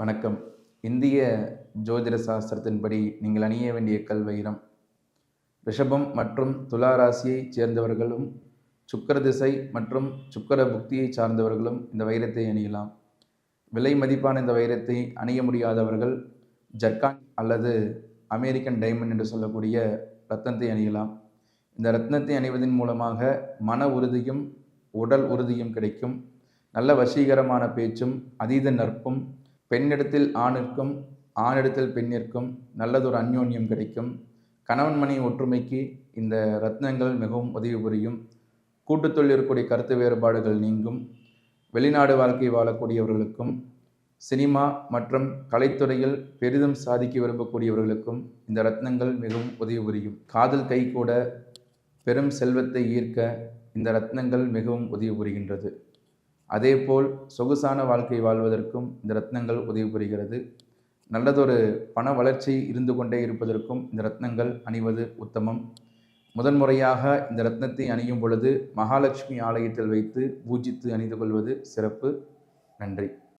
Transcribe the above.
வணக்கம். இந்திய ஜோதிட சாஸ்திரத்தின்படி நீங்கள் அணிய வேண்டிய கல்வைரம் ரிஷபம் மற்றும் துலா ராசியைச் சேர்ந்தவர்களும் சுக்கிர திசை மற்றும் சுக்கர புக்தியை சார்ந்தவர்களும் இந்த வைரத்தை அணியலாம். விலை மதிப்பான இந்த வைரத்தை அணிய முடியாதவர்கள் ஜர்கான் அல்லது அமெரிக்கன் டைமண்ட் என்று சொல்லக்கூடிய ரத்னத்தை அணியலாம். இந்த ரத்னத்தை அணிவதன் மூலமாக மன உறுதியும் உடல் உறுதியும் கிடைக்கும். நல்ல வசீகரமான பேச்சும் அதீத நற்பும் பெண்ணிடத்தில் ஆணிற்கும் ஆணிடத்தில் பெண்ணிற்கும் நல்லதொரு அந்யோன்யம் கிடைக்கும். கணவன் மனைவி ஒற்றுமைக்கு இந்த ரத்னங்கள் மிகவும் உதவி புரியும். கூட்டுத்தொழில் இருக்கக்கூடிய கருத்து வேறுபாடுகள் நீங்கும். வெளிநாடு வாழ்க்கை வாழக்கூடியவர்களுக்கும் சினிமா மற்றும் கலைத்துறையில் பெரிதும் சாதிக்க விரும்பக்கூடியவர்களுக்கும் இந்த ரத்னங்கள் மிகவும் உதவி புரியும். காதல் கை கூட பெரும் செல்வத்தை ஈர்க்க இந்த ரத்னங்கள் மிகவும் உதவி புரிகின்றது. அதேபோல் சொகுசான வாழ்க்கை வாழ்வதற்கும் இந்த ரத்னங்கள் உதவி புரிகிறது. நல்லதொரு பண வளர்ச்சி இருந்து கொண்டே இருப்பதற்கும் இந்த ரத்னங்கள் அணிவது உத்தமம். முதன்முறையாக இந்த ரத்னத்தை அணியும் பொழுது மகாலட்சுமி ஆலயத்தில் வைத்து பூஜித்து அணிந்து கொள்வது சிறப்பு. நன்றி.